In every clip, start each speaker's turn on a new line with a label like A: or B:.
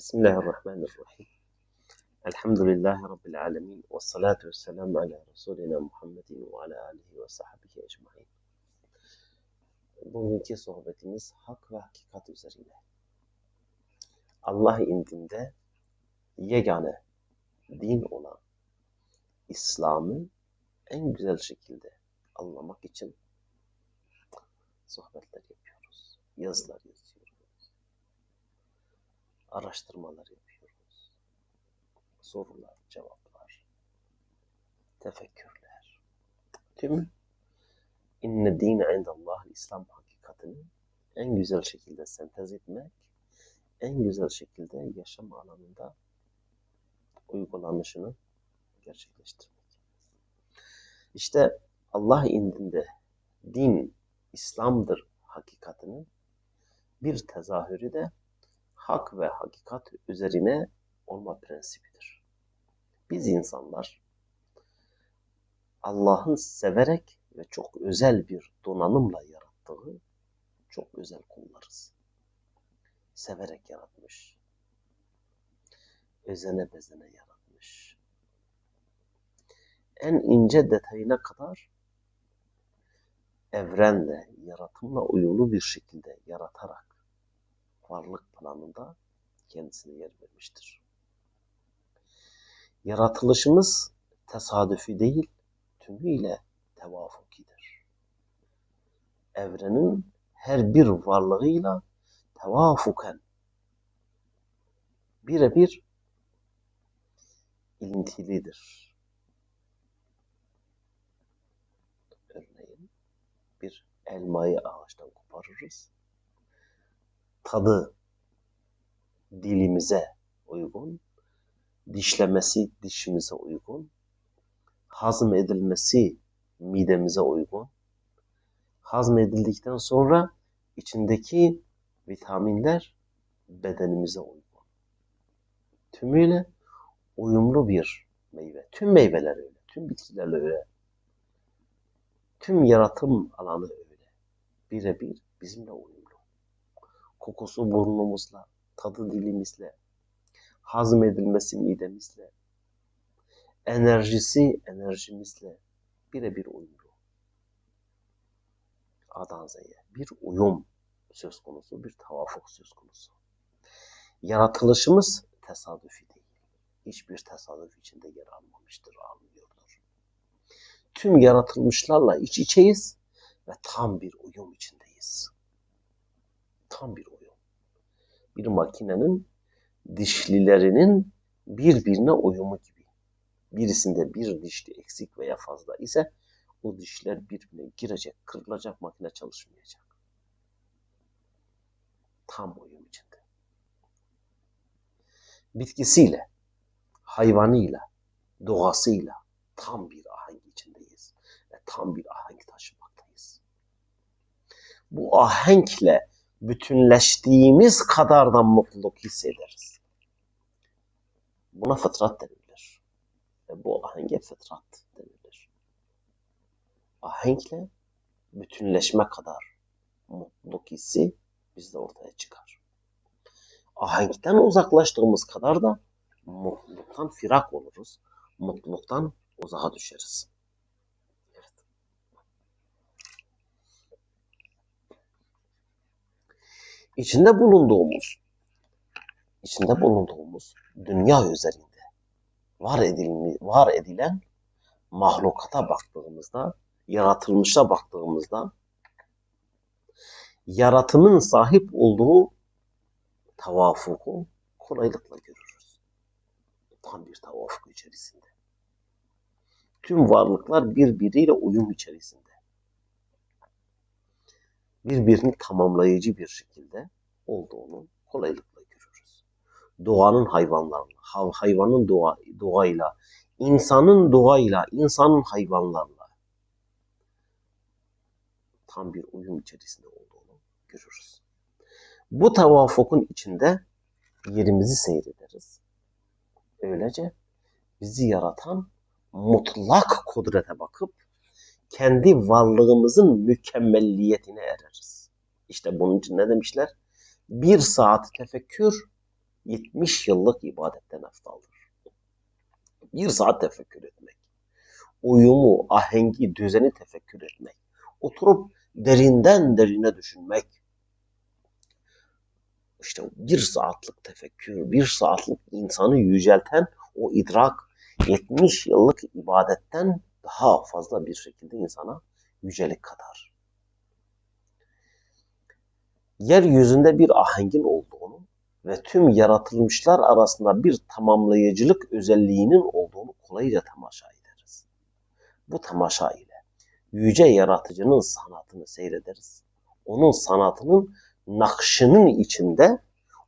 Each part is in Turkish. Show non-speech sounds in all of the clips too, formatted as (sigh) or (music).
A: Bismillahirrahmanirrahim. Elhamdülillahi Rabbil alemin. Ve salatu ve selamu ala Resulina Muhammedin ve ala alihi ve sahbihi ecmain. Bugünkü sohbetimiz hak ve hakikat üzerine. Allah indinde yegane din olan İslam'ı en güzel şekilde anlamak için sohbetler yapıyoruz. Yazılar yazıyoruz. Araştırmalar yapıyoruz. Sorular, cevaplar, tefekkürler. Tüm inne dine indallah İslam hakikatini en güzel şekilde sentez etmek, en güzel şekilde yaşam alanında uygulanışını gerçekleştirmek. İşte Allah indinde din İslam'dır hakikatinin bir tezahürü de hak ve hakikat üzerine olma prensibidir. Biz insanlar Allah'ın severek ve çok özel bir donanımla yarattığı çok özel kullarız. Severek yaratmış. Özene bezene yaratmış. En ince detayına kadar evrenle, yaratımla uyumlu bir şekilde yaratarak varlık planında kendisine yer vermiştir. Yaratılışımız tesadüfi değil, tümüyle tevafukidir. Evrenin her bir varlığıyla tevafuken birebir ilintilidir. Örneğin bir elmayı ağaçtan koparırız tadı dilimize uygun, dişlemesi dişimize uygun, hazm edilmesi midemize uygun, hazm edildikten sonra içindeki vitaminler bedenimize uygun. Tümüyle uyumlu bir meyve. Tüm meyveler öyle, tüm bitkiler öyle. Tüm yaratım alanı öyle. Birebir bizimle uyumlu kokusu burnumuzla, tadı dilimizle, hazmedilmesi midemizle, enerjisi enerjimizle birebir uyumlu. A'dan bir uyum söz konusu, bir tavafuk söz konusu. Yaratılışımız tesadüfi değil. Hiçbir tesadüf içinde yer almamıştır, almıyordur. Tüm yaratılmışlarla iç içeyiz ve tam bir uyum içindeyiz tam bir uyum. Bir makinenin dişlilerinin birbirine uyumu gibi. Birisinde bir dişli eksik veya fazla ise o dişler birbirine girecek, kırılacak, makine çalışmayacak. Tam uyum içinde. Bitkisiyle, hayvanıyla, doğasıyla tam bir ahenk içindeyiz. Ve tam bir ahenk taşımaktayız. Bu ahenkle bütünleştiğimiz kadar da mutluluk hissederiz. Buna fıtrat denilir. Ve bu ahenge fıtrat denilir. Ahenkle bütünleşme kadar mutluluk hissi bizde ortaya çıkar. Ahenkten uzaklaştığımız kadar da mutluluktan firak oluruz. Mutluluktan uzağa düşeriz. İçinde bulunduğumuz içinde bulunduğumuz dünya üzerinde var edilmi, var edilen mahlukata baktığımızda, yaratılmışa baktığımızda yaratımın sahip olduğu tavafuku kolaylıkla görürüz. Tam bir tavafuk içerisinde. Tüm varlıklar birbiriyle uyum içerisinde birbirini tamamlayıcı bir şekilde olduğunu kolaylıkla görürüz. Doğanın hayvanlarla, hayvanın doğa, doğayla, insanın doğayla, insanın hayvanlarla tam bir uyum içerisinde olduğunu görürüz. Bu tavafukun içinde yerimizi seyrederiz. Öylece bizi yaratan mutlak kudrete bakıp kendi varlığımızın mükemmelliyetine ereriz. İşte bunun için ne demişler? Bir saat tefekkür 70 yıllık ibadetten eftaldır. Bir saat tefekkür etmek, uyumu, ahengi, düzeni tefekkür etmek, oturup derinden derine düşünmek, işte bir saatlik tefekkür, bir saatlik insanı yücelten o idrak 70 yıllık ibadetten daha fazla bir şekilde insana yücelik kadar. Yeryüzünde bir ahengin olduğunu ve tüm yaratılmışlar arasında bir tamamlayıcılık özelliğinin olduğunu kolayca tamaşa ederiz. Bu tamaşa ile yüce yaratıcının sanatını seyrederiz. Onun sanatının nakşının içinde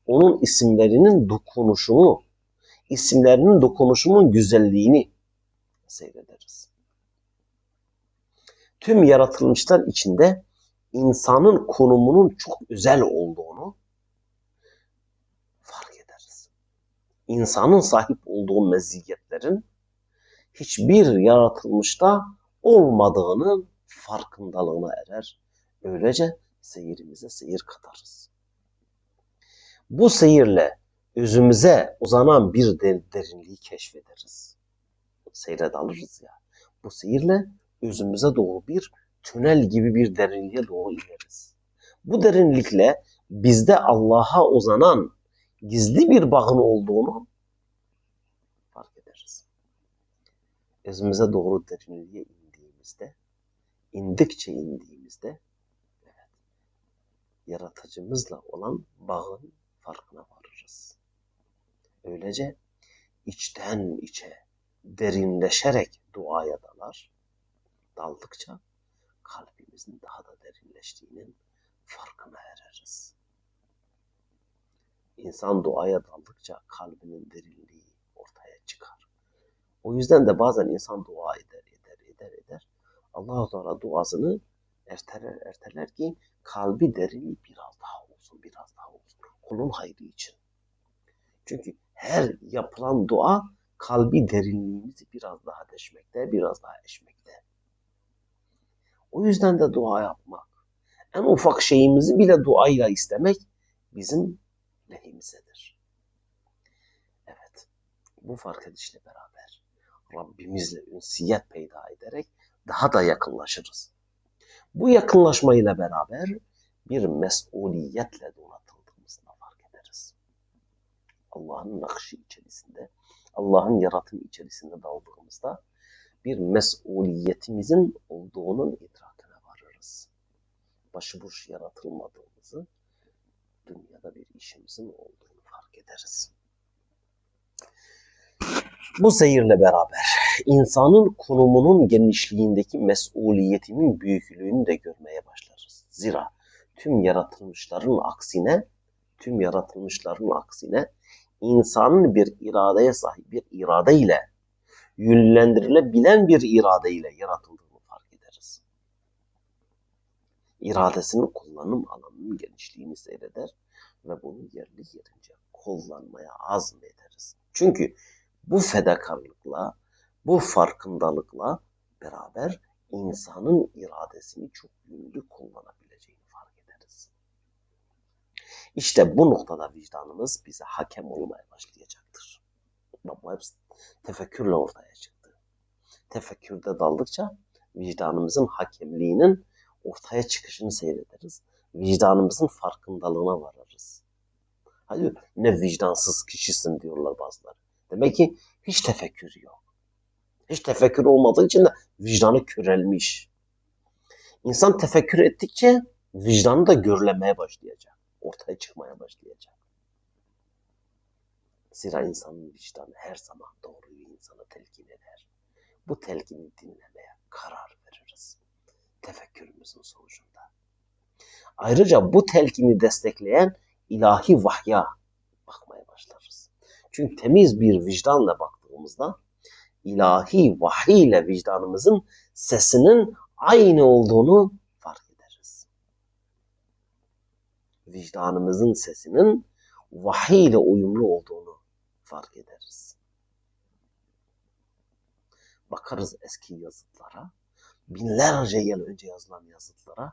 A: onun isimlerinin dokunuşunu, isimlerinin dokunuşunun güzelliğini seyrederiz. Tüm yaratılmışlar içinde insanın konumunun çok özel olduğunu fark ederiz. İnsanın sahip olduğu meziyetlerin hiçbir yaratılmışta olmadığının farkındalığına erer. Öylece seyirimize seyir katarız. Bu seyirle özümüze uzanan bir derinliği keşfederiz. Seyre dalırız ya. Bu seyirle özümüze doğru bir tünel gibi bir derinliğe doğru ineriz. Bu derinlikle bizde Allah'a uzanan gizli bir bağın olduğunu fark ederiz. Özümüze doğru derinliğe indiğimizde, indikçe indiğimizde yaratıcımızla olan bağın farkına varırız. Öylece içten içe derinleşerek duaya dalar, daldıkça kalbimizin daha da derinleştiğinin farkına ereriz. İnsan duaya daldıkça kalbinin derinliği ortaya çıkar. O yüzden de bazen insan dua eder, eder, eder, eder. Allah-u Teala duasını erteler, erteler ki kalbi derinliği biraz daha olsun, biraz daha olsun. Kulun hayrı için. Çünkü her yapılan dua kalbi derinliğimizi biraz daha deşmekte, biraz daha eşmekte. O yüzden de dua yapmak, en ufak şeyimizi bile duayla istemek bizim lehimizedir. Evet, bu fark edişle beraber Rabbimizle ünsiyet peyda ederek daha da yakınlaşırız. Bu yakınlaşmayla beraber bir mesuliyetle donatıldığımızı fark ederiz. Allah'ın nakşı içerisinde, Allah'ın yaratım içerisinde daldığımızda bir mesuliyetimizin olduğunun idrakine varırız. Başıboş yaratılmadığımızı, dünyada bir işimizin olduğunu fark ederiz. Bu seyirle beraber insanın konumunun genişliğindeki mesuliyetinin büyüklüğünü de görmeye başlarız. Zira tüm yaratılmışların aksine, tüm yaratılmışların aksine insanın bir iradeye sahip bir irade ile yönlendirilebilen bir irade ile yaratıldığını fark ederiz. İradesinin kullanım alanının genişliğini seyreder ve bunu yerli yerince kullanmaya azmederiz. Çünkü bu fedakarlıkla, bu farkındalıkla beraber insanın iradesini çok yönlü kullanabileceğini fark ederiz. İşte bu noktada vicdanımız bize hakem olmaya başlayacaktır. Bu hepsi tefekkürle ortaya çıktı. Tefekkürde daldıkça vicdanımızın hakemliğinin ortaya çıkışını seyrederiz. Vicdanımızın farkındalığına varırız. Hadi ne vicdansız kişisin diyorlar bazıları. Demek ki hiç tefekkür yok. Hiç tefekkür olmadığı için de vicdanı körelmiş. İnsan tefekkür ettikçe vicdanı da görlemeye başlayacak. Ortaya çıkmaya başlayacak. Zira insanın vicdanı her zaman doğruyu insana telkin eder. Bu telkini dinlemeye karar veririz. Tefekkürümüzün sonucunda. Ayrıca bu telkini destekleyen ilahi vahya bakmaya başlarız. Çünkü temiz bir vicdanla baktığımızda ilahi vahiy ile vicdanımızın sesinin aynı olduğunu fark ederiz. Vicdanımızın sesinin vahiy ile uyumlu olduğunu fark ederiz. Bakarız eski yazıtlara, binlerce yıl önce yazılan yazıtlara,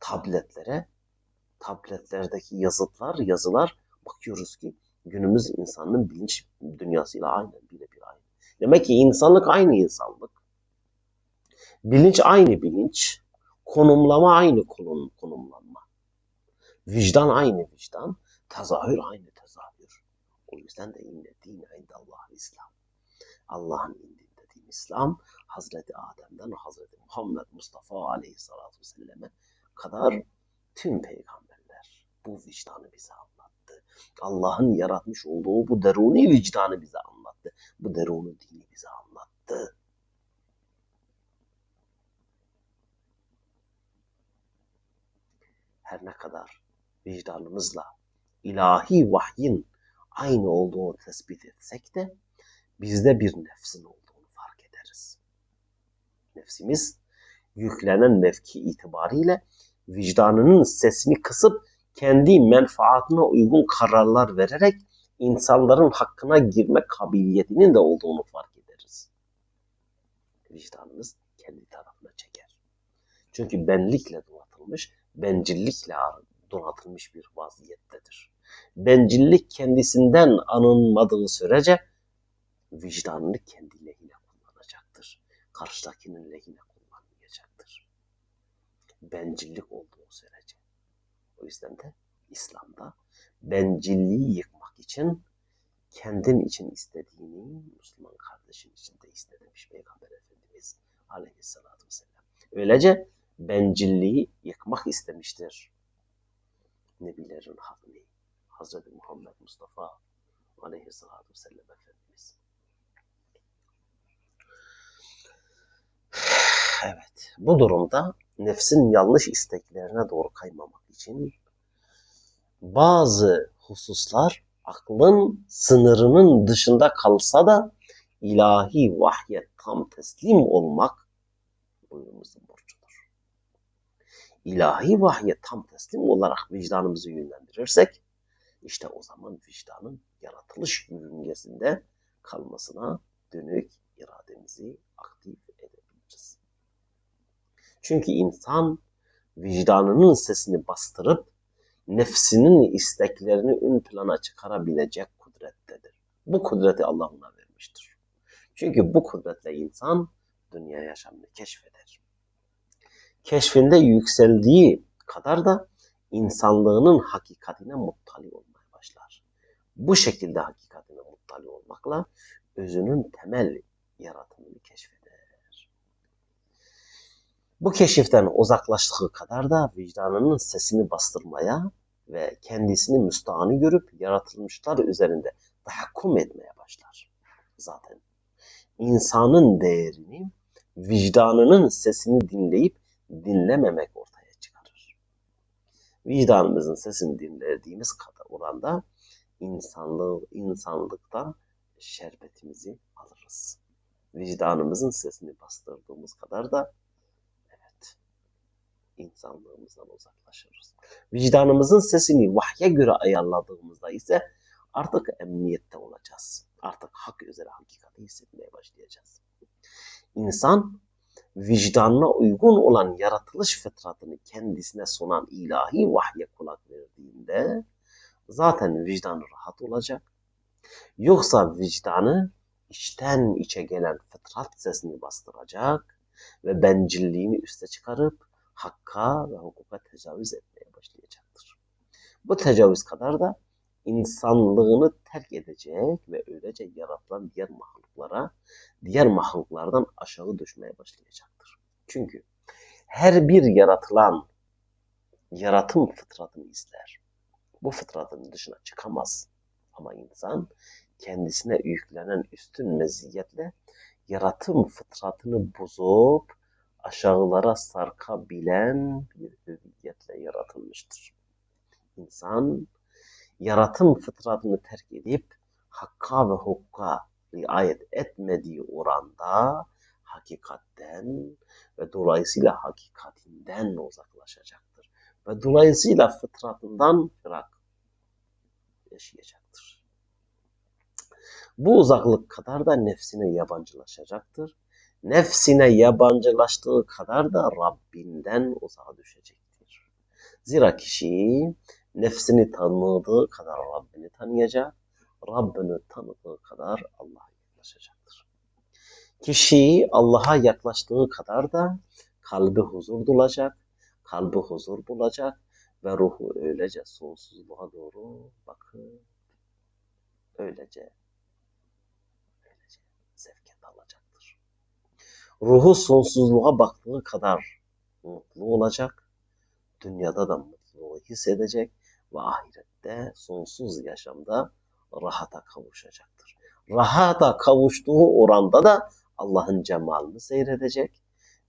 A: tabletlere, tabletlerdeki yazıtlar, yazılar bakıyoruz ki günümüz insanının bilinç dünyasıyla aynı, birebir aynı. Demek ki insanlık aynı insanlık. Bilinç aynı bilinç. Konumlama aynı konum, konumlanma. Vicdan aynı vicdan. Tezahür aynı. O yüzden de inne dine indallah İslam. Allah'ın indinde din İslam. Hazreti Adem'den Hazreti Muhammed Mustafa Aleyhisselatü Vesselam'e kadar tüm peygamberler bu vicdanı bize anlattı. Allah'ın yaratmış olduğu bu deruni vicdanı bize anlattı. Bu deruni dini bize anlattı. Her ne kadar vicdanımızla ilahi vahyin aynı olduğunu tespit etsek de bizde bir nefsin olduğunu fark ederiz. Nefsimiz yüklenen mevki itibariyle vicdanının sesini kısıp kendi menfaatine uygun kararlar vererek insanların hakkına girme kabiliyetinin de olduğunu fark ederiz. Vicdanımız kendi tarafına çeker. Çünkü benlikle donatılmış, bencillikle donatılmış bir vaziyettedir. Bencillik kendisinden anılmadığı sürece vicdanını kendi lehine kullanacaktır. Karşıdakinin lehine kullanmayacaktır. Bencillik olduğu sürece. O yüzden de İslam'da bencilliği yıkmak için kendin için istediğini Müslüman kardeşin için de iste demiş Peygamber Efendimiz Aleyhisselatü Vesselam. Öylece bencilliği yıkmak istemiştir. Nebilerin hakmi Hazreti Muhammed Mustafa Aleyhisselatü Vesselam Efendimiz. (sighs) Evet, bu durumda nefsin yanlış isteklerine doğru kaymamak için bazı hususlar aklın sınırının dışında kalsa da ilahi vahye tam teslim olmak boynumuzun borcudur. İlahi vahye tam teslim olarak vicdanımızı yönlendirirsek işte o zaman vicdanın yaratılış yörüngesinde kalmasına dönük irademizi aktif edebiliriz. Çünkü insan vicdanının sesini bastırıp nefsinin isteklerini ön plana çıkarabilecek kudrettedir. Bu kudreti Allah ona vermiştir. Çünkü bu kudretle insan dünya yaşamını keşfeder. Keşfinde yükseldiği kadar da insanlığının hakikatine muttali başlar. Bu şekilde hakikatine muttali olmakla özünün temel yaratımını keşfeder. Bu keşiften uzaklaştığı kadar da vicdanının sesini bastırmaya ve kendisini müstahani görüp yaratılmışlar üzerinde tahakküm etmeye başlar. Zaten insanın değerini vicdanının sesini dinleyip dinlememek ortaya çıkarır. Vicdanımızın sesini dinlediğimiz kadar oranda insanlığı, insanlıktan şerbetimizi alırız. Vicdanımızın sesini bastırdığımız kadar da insanlığımızdan uzaklaşırız. Vicdanımızın sesini vahye göre ayarladığımızda ise artık emniyette olacağız. Artık hak üzere hakikati hissetmeye başlayacağız. İnsan vicdanına uygun olan yaratılış fıtratını kendisine sunan ilahi vahye kulak verdiğinde zaten vicdanı rahat olacak. Yoksa vicdanı içten içe gelen fıtrat sesini bastıracak ve bencilliğini üste çıkarıp hakka ve hukuka tecavüz etmeye başlayacaktır. Bu tecavüz kadar da insanlığını terk edecek ve öylece yaratılan diğer mahluklara, diğer mahluklardan aşağı düşmeye başlayacaktır. Çünkü her bir yaratılan yaratım fıtratını izler. Bu fıtratın dışına çıkamaz. Ama insan kendisine yüklenen üstün meziyetle yaratım fıtratını bozup aşağılara sarkabilen bir hüviyetle yaratılmıştır. İnsan yaratım fıtratını terk edip hakka ve hukka riayet etmediği oranda hakikatten ve dolayısıyla hakikatinden uzaklaşacaktır. Ve dolayısıyla fıtratından fırak yaşayacaktır. Bu uzaklık kadar da nefsine yabancılaşacaktır nefsine yabancılaştığı kadar da Rabbinden uzağa düşecektir. Zira kişi nefsini tanıdığı kadar Rabbini tanıyacak Rabbini tanıdığı kadar Allah'a yaklaşacaktır. Kişi Allah'a yaklaştığı kadar da kalbi huzur bulacak, kalbi huzur bulacak ve ruhu öylece sonsuzluğa doğru bakıp öylece öylece alacaktır. Ruhu sonsuzluğa baktığı kadar mutlu olacak, dünyada da mutluluğu hissedecek ve ahirette sonsuz yaşamda rahata kavuşacaktır. Rahata kavuştuğu oranda da Allah'ın cemalini seyredecek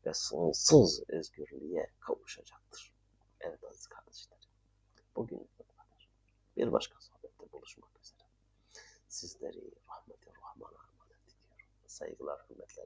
A: ve sonsuz özgürlüğe kavuşacaktır. Evet aziz kardeşlerim, bugün bu kadar. Bir başka sohbette buluşmak üzere. Sizleri rahmeti rahmana emanet ediyorum. Saygılar, hürmetler.